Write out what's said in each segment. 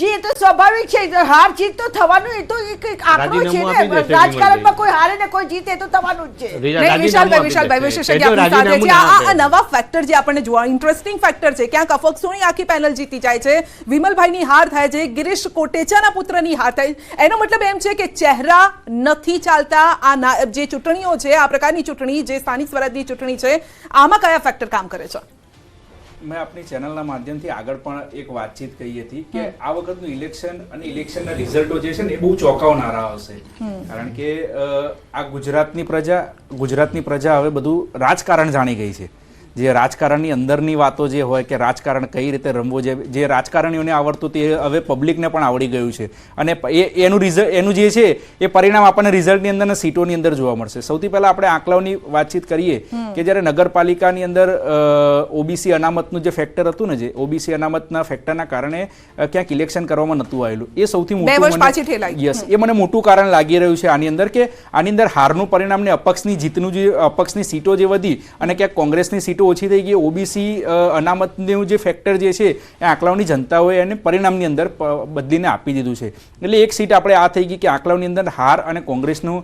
જી એ તો સ્વાભાવિક છે હાર જીત તો થવાનું એ તો એક એક આંકડો છે ને રાજકારણમાં કોઈ હારે ને કોઈ જીતે તો થવાનું જ છે. નહીં, વિશાલભાઈ વિશાલભાઈ વિશેષજ્ઞ આપણી સાથે છે. આ આ નવા ફેક્ટર જે આપણને જોવા ઇન્ટરેસ્ટિંગ ફેક્ટર છે. ક્યાંક અફક્ષોની આખી પેનલ જીતી જાય છે. વિમલભાઈની હાર થાય છે. ગિરીશ કોટેચાના પુત્રની હાર થાય. એનો મતલબ એમ છે કે ચહેરા નથી ચાલતા. આ જે ચૂંટણીઓ છે આ પ્રકારની ચૂંટણી જે સ્થાનિક સ્વરાજની ચૂંટણી છે આમાં કયા ફેક્ટર કામ કરે છે? મેં આપણી ચેનલના માધ્યમથી આગળ પણ એક વાતચીત કહી હતી કે આ વખતનું ઇલેક્શન અને ઇલેક્શનના રિઝલ્ટો જે છે ને એ બહુ ચોંકાવનારા હશે. કારણ કે આ ગુજરાતની પ્રજા ગુજરાતની પ્રજા હવે બધું રાજકારણ જાણી ગઈ છે. જે રાજકારણની અંદરની વાતો જે હોય કે રાજકારણ કઈ રીતે રમવું જે જે રાજકારણીઓને આવડતું તે હવે પબ્લિકને પણ આવડી ગયું છે. અને એ એનું રિઝલ્ટ એનું જે છે એ પરિણામ આપણને રિઝલ્ટની અંદર અને સીટોની અંદર જોવા મળશે. સૌથી પહેલાં આપણે આંકડાઓની વાતચીત કરીએ. કે જ્યારે નગરપાલિકાની અંદર ઓબીસી અનામતનું જે ફેક્ટર હતું ને જે ઓબીસી અનામતના ફેક્ટરના કારણે ક્યાંક ઇલેક્શન કરવામાં નહોતું આવેલું. એ સૌથી મોટું. યસ એ મને મોટું કારણ લાગી રહ્યું છે આની અંદર કે આની અંદર હારનું પરિણામ ને અપક્ષની જીતનું જે અપક્ષની સીટો જે વધી અને ક્યાંક કોંગ્રેસની સીટો ઓછી થઈ ગઈ ઓબીસી અનામતનું જે ફેક્ટર જે છે એ આંકડાઓની જનતાઓએ એને પરિણામની અંદર બદલીને આપી દીધું છે. એટલે એક સીટ આપણે આ થઈ ગઈ કે આંકડાઓની અંદર હાર અને કોંગ્રેસનું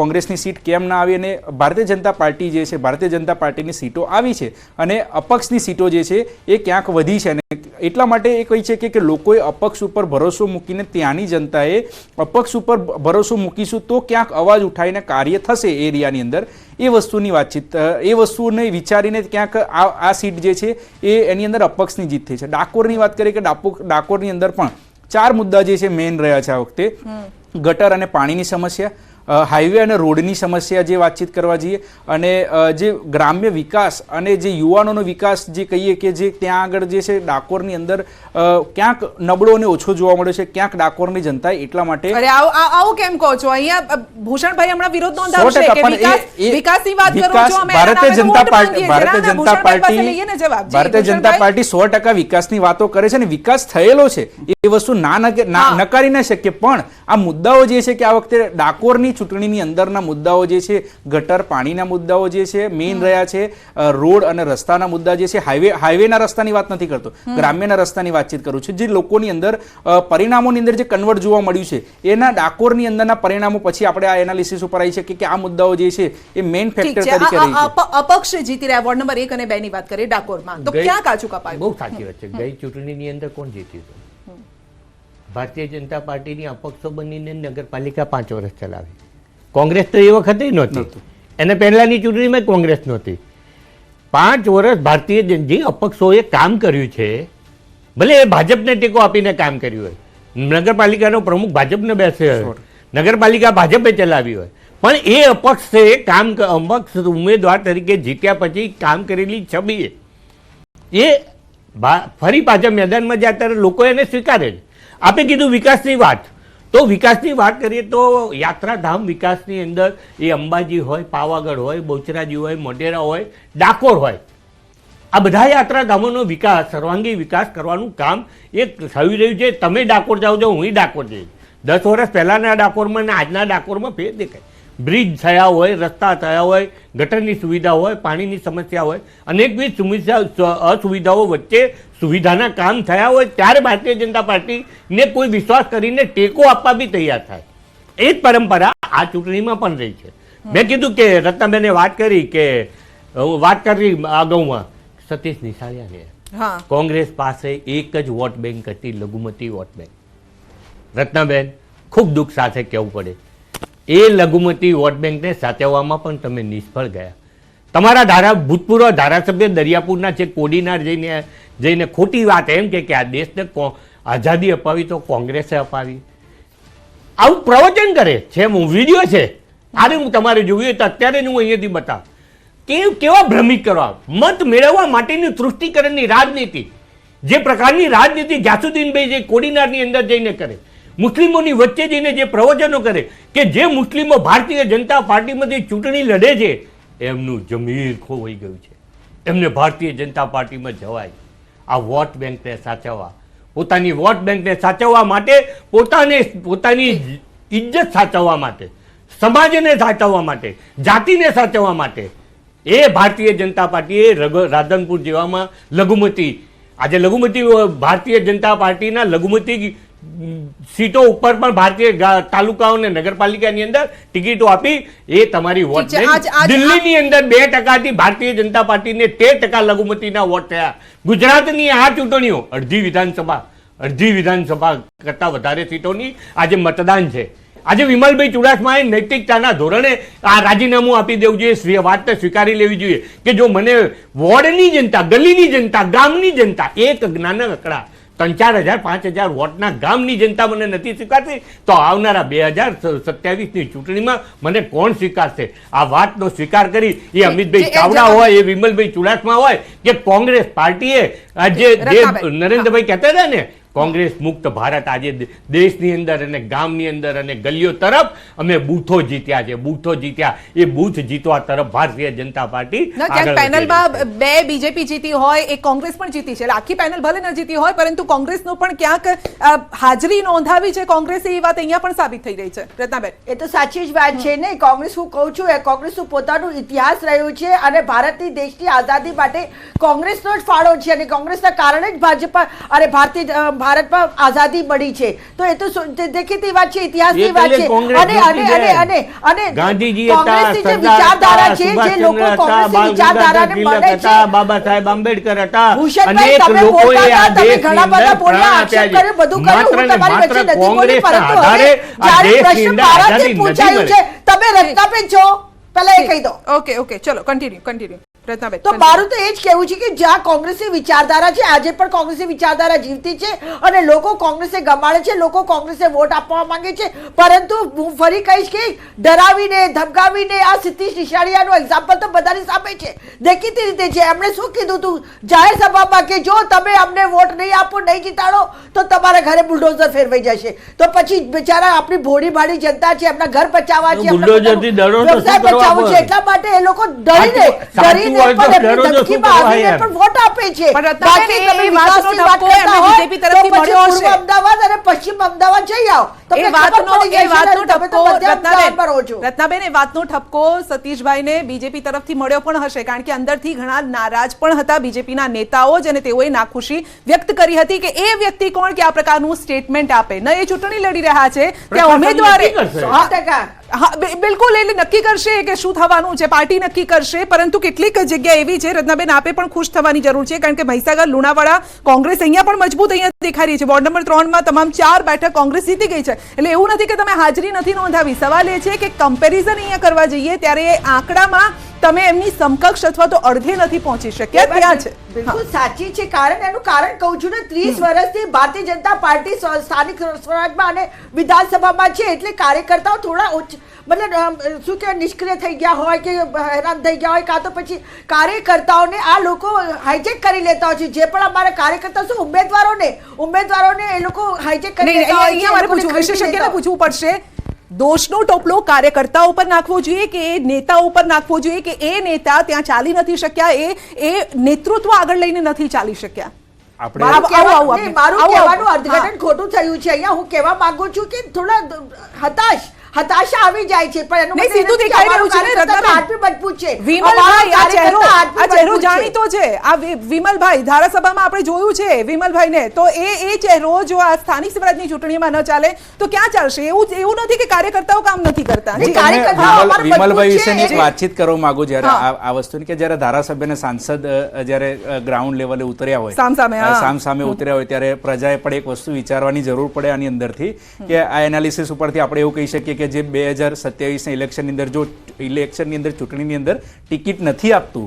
કોંગ્રેસની સીટ કેમ ના આવી અને ભારતીય જનતા પાર્ટી જે છે ભારતીય જનતા પાર્ટીની સીટો આવી છે અને અપક્ષની સીટો જે છે એ ક્યાંક વધી છે અને એટલા માટે એ કહી છે કે લોકોએ અપક્ષ ઉપર ભરોસો મૂકીને ત્યાંની જનતાએ અપક્ષ ઉપર ભરોસો મૂકીશું તો ક્યાંક અવાજ ઉઠાવીને કાર્ય થશે એરિયાની અંદર. એ વસ્તુની વાતચીત એ વસ્તુને વિચારીને ક્યાંક આ આ સીટ જે છે એ એની અંદર અપક્ષની જીત થઈ છે. ડાકોરની વાત કરીએ કે ડાકોરની અંદર પણ ચાર મુદ્દા જે છે મેઇન રહ્યા છે આ વખતે. ગટર અને પાણીની સમસ્યા હાઈવે અને રોડની સમસ્યા જે વાતચીત કરવા જઈએ અને જે ગ્રામ્ય વિકાસ અને જે યુવાનોનો વિકાસ જે કહીએ કે જે ત્યાં આગળ જે છે ડાકોરની અંદર ક્યાંક નબળો અને ઓછો જોવા મળ્યો છે ક્યાંક ડાકોરની જનતા એટલા માટે અરે આવો આવું કેમ કહો છો? અહીંયા ભૂષણભાઈ હમણાં વિરોધ નોંધાવશે કે વિકાસ વિકાસની વાત કરો છો અમે Bharatiya Janata party Bharatiya Janata party Bharatiya Janata party સો ટકા વિકાસની વાતો કરે છે અને વિકાસ થયેલો છે. એ વસ્તુ ના નકારી ના- હા. નકારી ન શકીએ. પણ આ મુદ્દાઓ જે છે કે આ વખતે ડાકોરની ચૂંટણીની અંદરના મુદ્દાઓ જે છે ગટર પાણીના મુદ્દાઓ જે છે મેઇન રહ્યા છે રોડ અને રસ્તાના મુદ્દા જે છે હાઈવે હાઈવેના રસ્તાની વાત નથી કરતો. ગ્રામ્યના રસ્તાની વાતચીત કરું છું જે લોકોની અંદર પરિણામોની અંદર જે કન્વર્ટ જોવા મળ્યું છે એના ડાકોરની અંદરના પરિણામો પછી આપણે આ એનાલિસિસ ઉપર આવી શકીએ કે આ મુદ્દાઓ જે છે એ મેઇન ફેક્ટર તરીકે રહી છે. અપક્ષ જીતી રહ્યા વોર્ડ નંબર એક અને બે ની વાત કરીએ ડાકોરમાં. તો ક્યાં કાચું કપાયું? બહુ સાચી વાત છે. ગઈ ચૂંટણીની અંદર કોણ જીત્યું હતું? ભારતીય જનતા પાર્ટીની અપક્ષો બનીને નગરપાલિકા પાંચ વર્ષ ચલાવી. કોંગ્રેસ તો એ વખતે નહોતી. એને પહેલાંની ચૂંટણીમાં કોંગ્રેસ નહોતી. પાંચ વર્ષ ભારતીય જે અપક્ષોએ કામ કર્યું છે ભલે એ ભાજપને ટેકો આપીને કામ કર્યું હોય નગરપાલિકાનો પ્રમુખ ભાજપને બેસે હોય નગરપાલિકા ભાજપે ચલાવી હોય પણ એ અપક્ષે કામ અપક્ષ ઉમેદવાર તરીકે જીત્યા પછી કામ કરેલી છબી એ. ફરી પાછા મેદાનમાં જાય ત્યારે લોકો એને સ્વીકારે છે. આપે કીધું વિકાસની વાત. તો વિકાસની વાત કરીએ તો યાત્રાધામ વિકાસની અંદર એ અંબાજી હોય, પાવાગઢ હોય બોચરાજી હોય, મોઢેરા હોય, ડાકોર હોય. આ બધા યાત્રાધામોનો વિકાસ, સર્વાંગી વિકાસ કરવાનું કામ એક થઈ રહ્યું છે. તમે ડાકોર જાઓ છો, હું ડાકોર જઈશ. દસ વર્ષ પહેલાંના ડાકોરમાં અને આજના ડાકોરમાં ફેર દેખાય. બ્રિજ થયા હોય રસ્તા થયા હોય ગટરની સુવિધા હોય પાણીની સમસ્યા હોય અનેકવિધ સમસ્યા અસુવિધાઓ વચ્ચે સુવિધાના કામ થયા હોય ત્યારે ભારતીય જનતા પાર્ટીને કોઈ વિશ્વાસ કરીને ટેકો આપવા બી તૈયાર થાય. એ જ પરંપરા આ ચૂંટણીમાં પણ રહી છે. મેં કીધું કે રત્નાબેને વાત કરી કે વાત કરી અગાઉમાં સતીશ નિશાળિયાને કોંગ્રેસ પાસે એક જ વોટ બેંક હતી લઘુમતી વોટ બેંક. રત્નાબેન ખૂબ દુઃખ સાથે કહેવું પડે. એ લઘુમતી વોટ બેંકને સાચવવામાં પણ તમે નિષ્ફળ ગયા. તમારા ધારા, ભૂતપૂર્વ ધારાસભ્ય દરિયાપુરના છે કોડીનાર જઈને જઈને ખોટી વાત એમ કે આ દેશને આઝાદી અપાવી તો કોંગ્રેસે અપાવી. આવું પ્રવચન કરે છે હું વીડિયો છે. આને હું તમારે જોયું તો અત્યારે હું અહીંયાથી બતાવ. કે કેવા ભ્રમિત કરવા? મત મેળવવા માટેની તૃષ્ટિકરણની રાજનીતિ. જે પ્રકારની રાજનીતિ જાસુદ્દીનભાઈ જે કોડીનારની અંદર જઈને કરે. મુસ્લિમોની વચ્ચે જઈને જે પ્રવચનો કરે કે જે મુસ્લિમો ભારતીય જનતા પાર્ટીમાંથી ચૂંટણી લડે છે, એમનું જમીર ખોવાઈ ગયું છે. એમને ભારતીય જનતા પાર્ટીમાં જવાય. આ વોટ બેંકને સાચવવા. પોતાની વોટ બેંકને સાચવવા માટે, પોતાને પોતાની ઇજ્જત સાચવવા માટે, સમાજને સાચવવા માટે, જાતિને સાચવવા માટે, એ ભારતીય જનતા પાર્ટીએ રાધનપુર જેવામાં લઘુમતી, આજે લઘુમતી ભારતીય જનતા પાર્ટીના લઘુમતી સીટો ઉપર પણ ભારતીય ગા- તાલુકાઓ અને નગરપાલિકાની અંદર ટિકિટો આપી એ તમારી વોટ દિલ્હીની અંદર બે ટકાથી ભારતીય જનતા પાર્ટીને તેર ટકા લઘુમતીના વોટ થયા. ગુજરાતની આ ચૂંટણીઓ અડધી વિધાનસભા અડધી વિધાનસભા કરતા વધારે સીટોની આજે મતદાન છે. આજે વિમલભાઈ ચુડાસમાએ નૈતિકતાના ધોરણે આ રાજીનામું આપી દેવું જોઈએ. વાતને સ્વીકારી લેવી જોઈએ કે જો મને વોર્ડની જનતા ગલીની જનતા ગામની જનતા એક જ્ઞાન અકડા ત્રણ ચાર હજાર પાંચ હજાર વોટના ગામની જનતા મને નથી સ્વીકારતી. તો આવનારા બે હજાર સત્યાવીસની ચૂંટણીમાં મને કોણ સ્વીકારશે? આ વાતનો સ્વીકાર કરી એ અમિતભાઈ ચાવડા હોય એ વિમલભાઈ ચુડાસમા હોય કે કોંગ્રેસ પાર્ટીએ આજે જે નરેન્દ્રભાઈ કહેતા હતા ને કોંગ્રેસ મુક્ત ભારત આજે દેશની અંદર અને ગામની અંદર અને ગલીઓ તરફ અમે બૂથો જીત્યા છે. બૂથો જીત્યા. એ બૂથ જીતવા તરફ ભારતીય જનતા પાર્ટી. પેનલમાં બે બીજેપી જીતી હોય એક કોંગ્રેસ પણ જીતી છે. આખી પેનલ ભલે ન જીતી હોય પરંતુ કોંગ્રેસનો પણ ક્યાંક હાજરી નોંધાવી છે કોંગ્રેસે એ વાત અહીંયા પણ સાબિત થઈ રહી છે. રત્નાબેન. એ તો સાચી જ વાત છે ને કોંગ્રેસ હું કહું છું એ કોંગ્રેસનું પોતાનું ઇતિહાસ રહ્યું છે અને ભારતની દેશની આઝાદી માટે કોંગ્રેસનો જ ફાળો છે અને કોંગ્રેસના કારણે જ ભાજપા અને ભારતીય ભારતમાં આઝાદી મળી છે. તો એ તો દેખીતી વાત છે ઇતિહાસની વાત છે. અને અને અને અને અને ગાંધીજી હતા જે સરદાર વિચારધારા છે જે લોકો કોંગ્રેસની વિચારધારાને મળે છે. બાબા સાહેબ આંબેડકર હતા. અનેક તમે લોકોએ આ ઘણા બધા બોલ્યા, આક્ષેપ કર્યો, બધું કર્યું, હું તમારી માત્ર વચ્ચે નથી બોલી, પરંતુ આધારે હવે આ જ્યારે પ્રશ્ન આઝાદી પૂછાયું નથી છે તમે રત્નાબેન છો. પહેલા એ કહી દો. ઓકે ઓકે ચલો કન્ટિન્યુ કન્ટિન્યુ રત્નાબેન તો મારું તો એ જ કહેવું છે કે જ્યાં કોંગ્રેસની વિચારધારા છે આજે પણ કોંગ્રેસની વિચારધારા જીવતી છે અને લોકો કોંગ્રેસે ગમાડે છે લોકો કોંગ્રેસે વોટ આપવા માંગે છે. પરંતુ હું ફરી કહીશ કે ડરાવીને ધમકાવીને આ સિદ્ધિશ નિશાળિયાનું એક્ઝામ્પલ તો બધાની સામે છે. દેખીતી રીતે છે. એમણે શું કીધું હતું જાહેર સભામાં કે જો તમે અમને વોટ નહીં આપો નહીં જીતાડો તો તમારા ઘરે બુલડોઝર ફેરવાઈ જશે. તો પછી બિચારા આપણી ભોળી ભાડી જનતા છે એમના ઘર બચાવવા છે બચાવવું છે એટલા માટે એ લોકો ડરીને ડરીને હોય તો પણ એમની ડરો તો શું કરવા યાર? પણ વોટ આપે છે બાકી તમે વિકાસની વાત કરતા હોય BJP તરફથી મળ્યો હશે. અમદાવાદ અને પશ્ચિમ અમદાવાદ જઈ આવો તમને વાતનો એ વાતનો ને, તમે ઠપકો મધ્ય અમદાવાદમાં રહો છો. રત્નાબેન રત્નાબેન એ વાતનો ઠપકો સતીશભાઈને બીજેપી તરફથી મળ્યો પણ હશે કારણ કે અંદરથી ઘણા નારાજ પણ હતા બીજેપીના નેતાઓ જ અને તેઓએ નાખુશી વ્યક્ત કરી હતી કે એ વ્યક્તિ કોણ કે આ પ્રકારનું સ્ટેટમેન્ટ આપે ન એ ચૂંટણી લડી રહ્યા છે ત્યાં ઉમેદવારે સો ટકા હા બિલકુલ એટલે નક્કી કરશે કે શું થવાનું છે, પાર્ટી નક્કી કરશે, પરંતુ કેટલીક જગ્યા એવી છે, રત્નાબેન, આપે પણ ખુશ થવાની જરૂર છે, કારણ કે મહીસાગર, લુણાવાડા, કોંગ્રેસ અહીંયા પણ મજબૂત અહીંયા દેખાઈ રહી છે. વોર્ડ નંબર ત્રણમાં તમામ ચાર બેઠક કોંગ્રેસ જીતી ગઈ છે. એટલે એવું નથી કે તમે હાજરી નથી નોંધાવી. સવાલ એ છે કે કમ્પેરિઝન અહીંયા કરવા જઈએ, ત્યારે આંકડામાં તમે એમની સમકક્ષ અથવા તો અડધે નથી પહોંચી શક્યા ત્યાં છે. બિલકુલ સાચી છે. કારણ એનું કારણ કહું છું ને ત્રીસ વર્ષથી ભારતીય જનતા પાર્ટી સ્થાનિક સ્વરાજમાં અને વિધાનસભામાં છે એટલે કાર્યકર્તાઓ થોડા ઉચ્ચ મતલબ શું કે નિષ્ક્રિય થઈ ગયા હોય કે હેરાન થઈ ગયા હોય કાં તો પછી કાર્યકર્તાઓને આ લોકો હાઈજેક કરી લેતા હોય છે. જે પણ અમારા કાર્યકર્તા શું ઉમેદવારોને ઉમેદવારોને એ લોકો હાઈજેક કરી લેતા હોય છે, વિશેષજ્ઞને પૂછવું પડશે. દોષનો ટોપલો કાર્યકર્તાઓ ઉપર નાખવો જોઈએ કે એ નેતાઓ ઉપર નાખવો જોઈએ કે એ નેતા ત્યાં ચાલી નથી શક્યા એ એ નેતૃત્વ આગળ લઈને નથી ચાલી શક્યા? આપણે મારું આવું- આવું- આવું કહેવાનું-. અર્થઘટન ખોટું થયું છે. અહીંયા હું કહેવા માંગુ છું કે થોડા હતાશ. હતાશા આવી જાય છે પણ એનું સીધું દેખાઈ રહ્યું છે રત્નાબેન. આટલું મજબૂત છે. વિમલભાઈ આ ચહેરો આ ચહેરો છે. જાણીતો છે. આ વિમલભાઈ ધારાસભામાં આપણે જોયું છે વિમલભાઈને. તો એ એ ચહેરો જો આ સ્થાનિક સ્વરાજની ચૂંટણીમાં ન ચાલે તો ક્યાં ચાલશે? એવું એવું નથી કે કાર્યકર્તાઓ કામ નથી કરતા. વિમલભાઈ વિશેની એક વાતચીત કરવા માંગુ જ્યારે આ વસ્તુ વસ્તુની કે જ્યારે ધારાસભ્ય સાંસદ જ્યારે ગ્રાઉન્ડ લેવલે ઉતર્યા હોય સામસામે, સામસામે ઉતર્યા હોય ત્યારે પ્રજાએ પણ એક વસ્તુ વિચારવાની જરૂર પડે આની અંદરથી કે આ એનાલિસિસ ઉપરથી આપણે એવું કહી શકીએ કે જે બે હજાર સત્યાવીસના ઇલેક્શનની અંદર જો ઇલેક્શનની અંદર ચૂંટણીની અંદર ટિકિટ નથી આપતું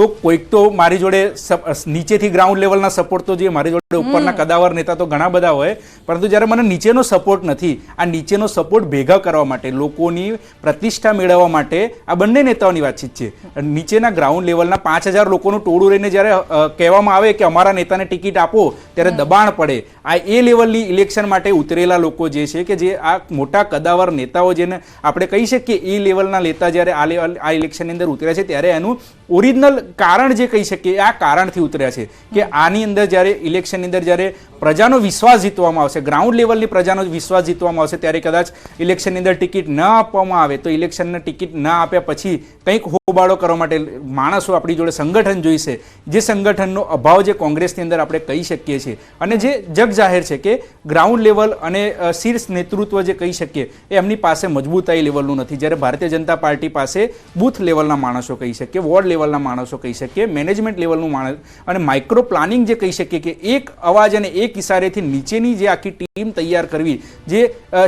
તો કોઈક તો મારી જોડે સપ- નીચેથી ગ્રાઉન્ડ લેવલના સપોર્ટ તો જે મારી જોડે ઉપરના કદાવર નેતા તો ઘણા બધા હોય પરંતુ જ્યારે મને નીચેનો સપોર્ટ નથી આ નીચેનો સપોર્ટ ભેગા કરવા માટે લોકોની પ્રતિષ્ઠા મેળવવા માટે આ બંને નેતાઓની વાતચીત છે. નીચેના ગ્રાઉન્ડ લેવલના પાંચ હજાર લોકોનું ટોળું રહીને જ્યારે કહેવામાં આવે કે અમારા નેતાને ટિકિટ આપો ત્યારે દબાણ પડે. આ એ લેવલની ઇલેક્શન માટે ઉતરેલા લોકો જે છે કે જે આ મોટા કદાવર નેતાઓ જેને આપણે કહી શકીએ એ લેવલના નેતા જ્યારે આ લેવલ આ ઇલેક્શનની અંદર ઉતર્યા છે ત્યારે એનું ઓરિજિનલ કારણ જે કહી શકીએ, આ કારણથી ઉતર્યા છે કે આની અંદર જ્યારે ઇલેક્શનની અંદર જ્યારે પ્રજાનો વિશ્વાસ જીતવામાં આવશે. ગ્રાઉન્ડ લેવલની પ્રજાનો વિશ્વાસ જીતવામાં આવશે. ત્યારે કદાચ ઇલેક્શનની અંદર ટિકિટ ન આપવામાં આવે, તો ઇલેક્શનને ટિકિટ ન આપ્યા પછી કંઈક હોબાળો કરવા માટે માણસો આપણી જોડે સંગઠન જોઈશે. જે સંગઠનનો અભાવ જે કોંગ્રેસની અંદર આપણે કહી શકીએ છીએ. અને જે જગ જાહેર છે કે ગ્રાઉન્ડ લેવલ અને શીર્ષ નેતૃત્વ જે કહી શકીએ, એ એમની પાસે મજબૂતાઈ લેવલનું નથી. જ્યારે ભારતીય જનતા પાર્ટી પાસે બૂથ લેવલના માણસો કહી શકીએ, વોર્ડ લેવલના માણસો કહી શકીએ મેનેજમેન્ટ લેવલનું માણસ, અને માઇક્રો પ્લાનિંગ જે કહી શકીએ કે એક અવાજ અને એક ઇશારેથી નીચેની જે આખી ટીમ તૈયાર કરવી જે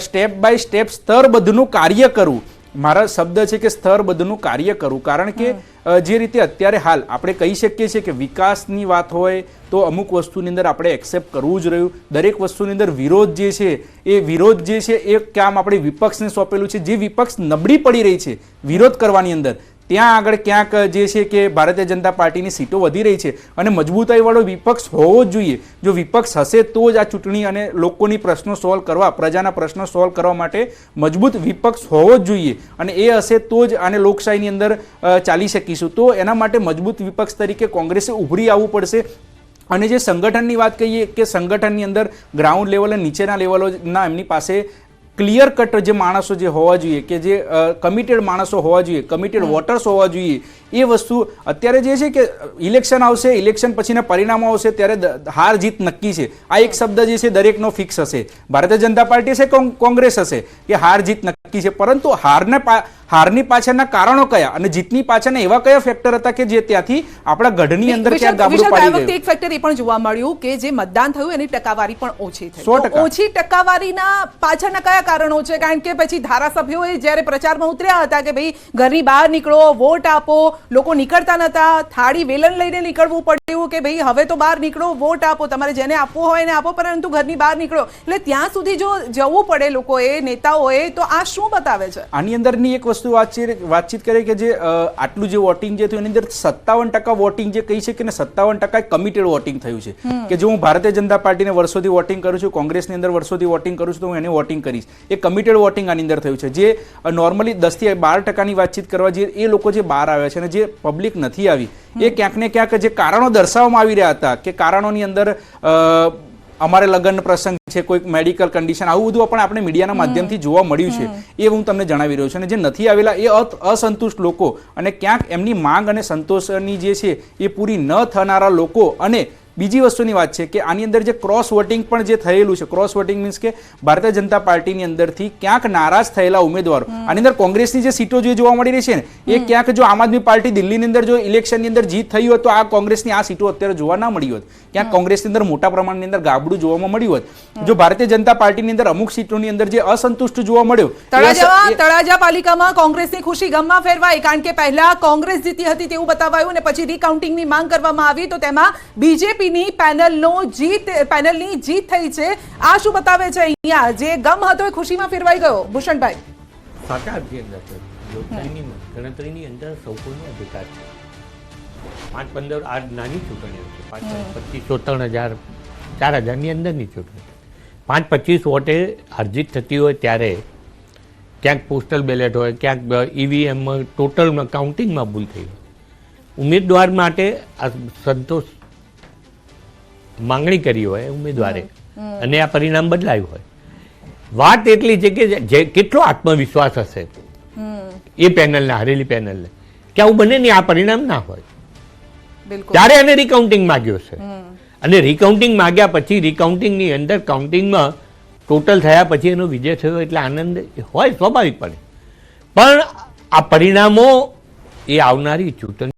સ્ટેપ બાય સ્ટેપ સ્તરબદ્ધનું કાર્ય કરવું. મારા શબ્દ છે કે સ્તરબદ્ધનું કાર્ય કરવું. કારણ કે જે રીતે અત્યારે હાલ આપણે કહી શકીએ છીએ કે વિકાસની વાત હોય તો અમુક વસ્તુની અંદર આપણે એક્સેપ્ટ કરવું જ રહ્યું. દરેક વસ્તુની અંદર વિરોધ જે છે એ વિરોધ જે છે એ કામ આપણે વિપક્ષને સોંપેલું છે. જે વિપક્ષ નબળી પડી રહી છે વિરોધ કરવાની અંદર ત્યાં આગળ ક્યાંક જે છે કે ભારતીય જનતા પાર્ટીની સીટો વધી રહી છે અને મજબૂતાઈવાળો વિપક્ષ હોવો જ જોઈએ. જો વિપક્ષ હશે તો જ આ ચૂંટણી અને લોકોની પ્રશ્નો સોલ્વ કરવા, પ્રજાના પ્રશ્નો સોલ્વ કરવા માટે મજબૂત વિપક્ષ હોવો જ જોઈએ. અને એ હશે તો જ આને લોકશાહીની અંદર ચાલી શકીશું. તો એના માટે મજબૂત વિપક્ષ તરીકે કોંગ્રેસે ઉભરી આવવું પડશે. અને જે સંગઠનની વાત કહીએ કે સંગઠનની અંદર ગ્રાઉન્ડ લેવલ નીચેના લેવલોના એમની પાસે ક્લિયર કટ જે માણસો જે હોવા જોઈએ કે જે કમિટેડ માણસો હોવા જોઈએ કમિટેડ વોટર્સ હોવા જોઈએ એ વસ્તુ અત્યારે જે છે કે ઇલેક્શન આવશે ઇલેક્શન પછીના પરિણામો આવશે ત્યારે હાર જીત નક્કી છે. આ એક શબ્દ જે છે દરેકનો ફિક્સ હશે. ભારતીય જનતા પાર્ટી કોંગ- કોંગ્રેસ હશે કે હાર જીત નક્કી છે. પરંતુ હારને પા હારની પાછળના કારણો કયા અને જીતની પાછળના એવા કયા ફેક્ટર હતા કે જે ત્યાંથી આપણા ગઢની અંદર ક્યાં ગાબડું પાડી ગયું? એક ફેક્ટર એ પણ જોવા મળ્યું કે જે મતદાન થયું એની ટકાવારી પણ ઓછી થઈ. ઓછી ટકાવારીના પાછળના કયા કારણો છે? કારણ કે પછી ધારાસભ્યોએ જ્યારે પ્રચારમાં ઉતર્યા હતા કે ભાઈ ઘરની બહાર નીકળો વોટ આપો લોકો નીકળતા નતા થાળી વેલણ લઈને નીકળવું પડ્યું કે ભાઈ હવે તો બહાર નીકળો વોટ આપો તમારે જેને આપવો હોય એને આપો પરંતુ ઘરની બહાર નીકળો. એટલે ત્યાં સુધી જો જવું પડે લોકોએ નેતાઓએ તો આ શું બતાવે છે? આની અંદરની એક વસ્તુ વાતચીત વાતચીત કરે કે જે આટલું જે વોટિંગ જે થયું એની અંદર સત્તાવન ટકા વોટિંગ જે કહી છે કે સત્તાવન ટકા કમિટેડ વોટિંગ થયું છે. કે જો હું ભારતીય જનતા પાર્ટીને વર્ષોથી વોટિંગ કરું છું કોંગ્રેસની અંદર વર્ષોથી વોટિંગ કરું છું તો હું એને વોટિંગ કરીશ. એ કમિટેડ વોટિંગ આની અંદર થયું છે. જે નોર્મલી દસથી બાર ટકાની વાતચીત કરવા જે એ લોકો જે બહાર આવ્યા છે અને જે પબ્લિક નથી આવી એ ક્યાંક ને ક્યાંક જે કારણો દર્શાવવામાં આવી રહ્યા હતા કે કારણોની અંદર અમારે લગ્ન પ્રસંગ છે કોઈક મેડિકલ કન્ડિશન આવું બધું પણ આપણે મીડિયાના માધ્યમથી જોવા મળ્યું છે. એ હું તમને જણાવી રહ્યો છું. અને જે નથી આવેલા એ અસંતુષ્ટ લોકો અને ક્યાંક એમની માંગ અને સંતોષની જે છે એ પૂરી ન થનારા લોકો અને બીજી વસ્તુની વાત છે કે આની અંદર જે ક્રોસ વોટિંગ પણ જે થયેલું છે ક્રોસ વોટિંગ મીન્સ કે ભારતીય જનતા પાર્ટીની અંદરથી ક્યાંક નારાજ થયેલા ઉમેદવારો. આની અંદર કોંગ્રેસની જે સીટો જે જોવા મળી રહી છે ને એ ક્યાંક જો આમ આદમી પાર્ટી દિલ્હીની અંદર જો ઇલેક્શનની અંદર જીત થઈ હોત તો આ કોંગ્રેસની આ સીટો અત્યારે જોવા ના મળી હોત. ક્યાંક કોંગ્રેસની અંદર મોટા પ્રમાણની અંદર ગાબડું જોવામાં મળ્યું હોત. જો ભારતીય જનતા પાર્ટીની અંદર અમુક સીટોની અંદર જે અસંતુષ્ટ જોવા મળ્યો તળાજા તળાજા પાલિકામાં કોંગ્રેસની ખુશી ગમમાં ફેરવાઈ કારણ કે પહેલા કોંગ્રેસ જીતી હતી તેવું બતાવાયું અને પછી રીકાઉન્ટિંગની માંગ કરવામાં આવી તો તેમાં બીજેપીની પેનલનો જીત, પેનલની જીત થઈ છે. આ શું બતાવે છે અહીંયા? જે ગમ હતો એ ખુશીમાં ફેરવાઈ ગયો. ભૂષણભાઈ. સાચા છે. લોકશાહીની ગણતરીની અંદર સૌ કોઈનો અધિકાર છે. પાંચ પંદર આ નાની ચૂંટણીઓ છે. પાંચ પચીસો ત્રણ હજાર, ચાર હજારની અંદરની ચૂંટણી પાંચ, પચીસ વોટે અરજીત થતી હોય ત્યારે ક્યાંક પોસ્ટલ બેલેટ હોય, ક્યાંક ઈવીએમમાં, ટોટલમાં, કાઉન્ટિંગમાં ભૂલ થઈ હોય. ઉમેદવાર માટે આ સંતોષ માંગણી કરી હોય ઉમેદવારે. અને આ પરિણામ બદલાયું હોય. વાત એટલી છે કે જે કેટલો આત્મવિશ્વાસ હશે? એ પેનલને હારેલી પેનલને. કે આવું બને નહીં આ પરિણામ ના હોય. ત્યારે એને રિકાઉન્ટિંગ માગ્યો છે અને રિકાઉન્ટિંગ માગ્યા પછી રિકાઉન્ટિંગની અંદર કાઉન્ટિંગમાં ટોટલ થયા પછી એનો વિજય થયો એટલે આનંદ હોય સ્વાભાવિકપણે પણ આ પરિણામો એ આવનારી ચૂંટણી